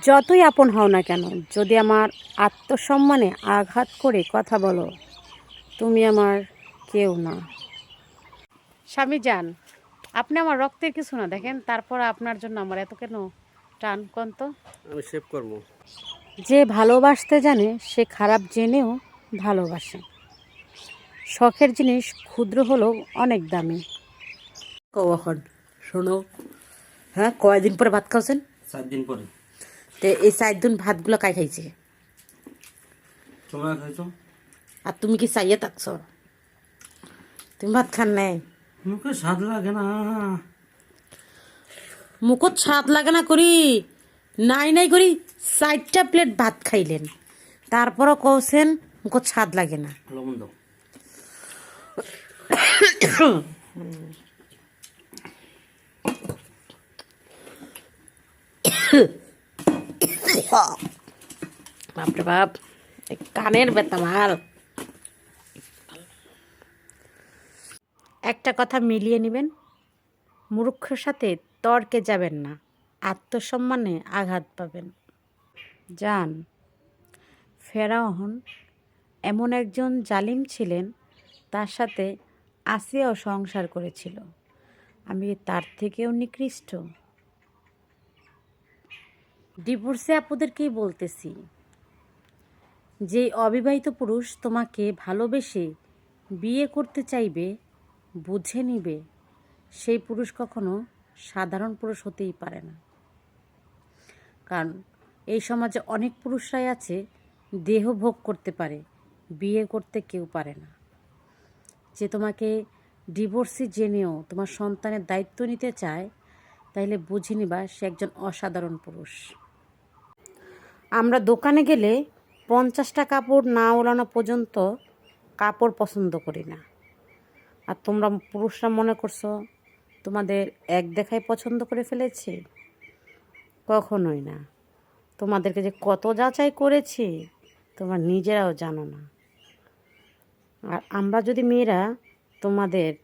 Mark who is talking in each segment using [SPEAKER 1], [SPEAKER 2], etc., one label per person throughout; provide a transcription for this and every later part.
[SPEAKER 1] যতই আপন হও না কেন যদি আমার আত্মসম্মানে আঘাত করে কথা বলো তুমি আমার কেউ না। স্বামী যান আপনি আমার রক্তের কিছু না দেখেন তারপর আপনার জন্য আমার এত কেন টান কন্ত?
[SPEAKER 2] আমি সেভ করব।
[SPEAKER 1] যে ভালোবাসতে জানে সে খারাপ জেনেও ভালোবাসে। শখের জিনিস ক্ষুদ্র হলেও অনেক দামি।
[SPEAKER 3] কখন শোনো হ্যাঁ কয়দিন পরে ভাত খাওছেন
[SPEAKER 2] সাত দিন পরে।
[SPEAKER 3] তো এই চার দিন ভাতগুলো কাই খাইছে?
[SPEAKER 2] তোমরা খাইছো?
[SPEAKER 3] আর তুমি কি চাইয়ে থাকছ? তুমি ভাত খান নাই?
[SPEAKER 2] মুখে স্বাদ লাগে না।
[SPEAKER 3] মুখত স্বাদ লাগে না করি নাই নাই করি চারটা প্লেট ভাত খাইলেন। তারপরও কৌছেন মুখত স্বাদ লাগে না।
[SPEAKER 2] লবণ দাও।
[SPEAKER 3] বাপরে বাপ কানের ব্যথা
[SPEAKER 1] একটা কথা মিলিয়ে নেবেন মূর্খের সাথে তর্কে যাবেন না, আত্মসম্মানে আঘাত পাবেন। যান ফেরাওহন এমন একজন জালিম ছিলেন, তার সাথে আসিয়াও সংসার করেছিল। আমি তার থেকেও নিকৃষ্ট। ডিভোর্সে আপুদেরকেই বলতেছি যে, অবিবাহিত পুরুষ তোমাকে ভালোবেসে বিয়ে করতে চাইবে, বুঝে নিবে, সেই পুরুষ কখনো সাধারণ পুরুষ হতেই পারে না। কারণ এই সমাজে অনেক পুরুষরাই আছে, দেহ ভোগ করতে পারে, বিয়ে করতে কেউ পারে না। যে তোমাকে ডিভোর্সি জেনেও তোমার সন্তানের দায়িত্ব নিতে চায়, তাইলে বুঝে নিবা সে একজন অসাধারণ পুরুষ। আমরা দোকানে গেলে পঞ্চাশটা কাপড় না ওলানো পর্যন্ত কাপড় পছন্দ করি না। আর তোমরা পুরুষরা মনে করছ, তোমাদের এক দেখায় পছন্দ করে ফেলেছি? কখনোই না। তোমাদেরকে যে কত যাচাই করেছি, তোমরা নিজেরাও জানো না। আর আমরা যদি মেয়েরা তোমাদের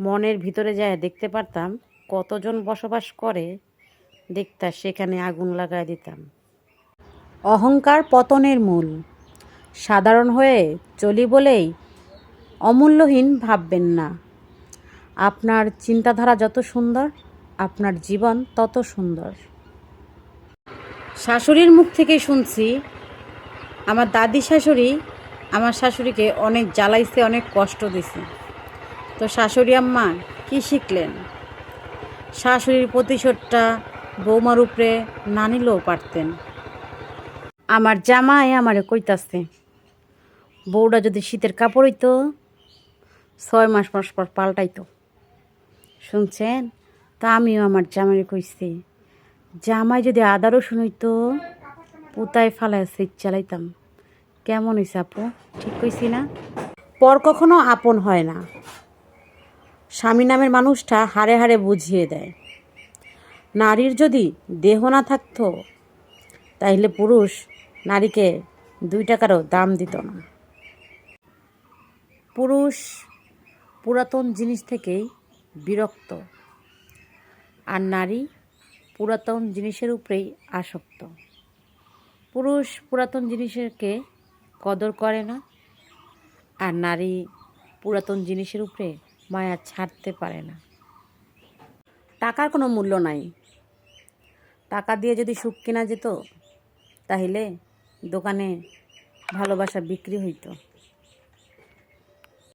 [SPEAKER 1] মনের ভিতরে যায় দেখতে পারতাম, কতজন বসবাস করে দেখতা সেখানে আগুন লাগায় দিতাম। অহংকার পতনের মূল। সাধারণ হয়ে চলি বলেই অমূল্যহীন ভাববেন না। আপনার চিন্তাধারা যত সুন্দর, আপনার জীবন তত সুন্দর। শাশুড়ির মুখ থেকে শুনছি, আমার দাদি শাশুড়ি আমার শাশুড়িকে অনেক জ্বালাইছে, অনেক কষ্ট দিছে। তো শাশুড়ি আম্মা, কি শিখলেন? শাশুড়ির প্রতিশোধটা বৌমার উপরে না নিলেও পারতেন। আমার জামাই আমারে কইতাছে, বউটা যদি শীতের কাপড় হইতো, ছয় মাস মাস পর পাল্টাইতো। শুনছেন? তা আমিও আমার জামাই কইছি, জামাই যদি আদা রসুন হইতো, পুতায় ফালায় সেচ চালাইতাম। কেমন হয়েছে আপু? ঠিক কইছি না? পর কখনো আপন হয় না। স্বামী নামের মানুষটা হারে হারে বুঝিয়ে দেয়। নারীর যদি দেহ না থাকতো, তাইলে পুরুষ নারীকে দুই টাকারও দাম দিত না। পুরুষ পুরাতন জিনিস থেকেই বিরক্ত, আর নারী পুরাতন জিনিসের উপরেই আসক্ত। পুরুষ পুরাতন জিনিসেরকে কদর করে না, আর নারী পুরাতন জিনিসের উপরে মায়া ছাড়তে পারে না। টাকার কোনো মূল্য নাই। টাকা দিয়ে যদি সুখ কেনা যেত, তাহলে দোকানে ভালোবাসা বিক্রি হইতো।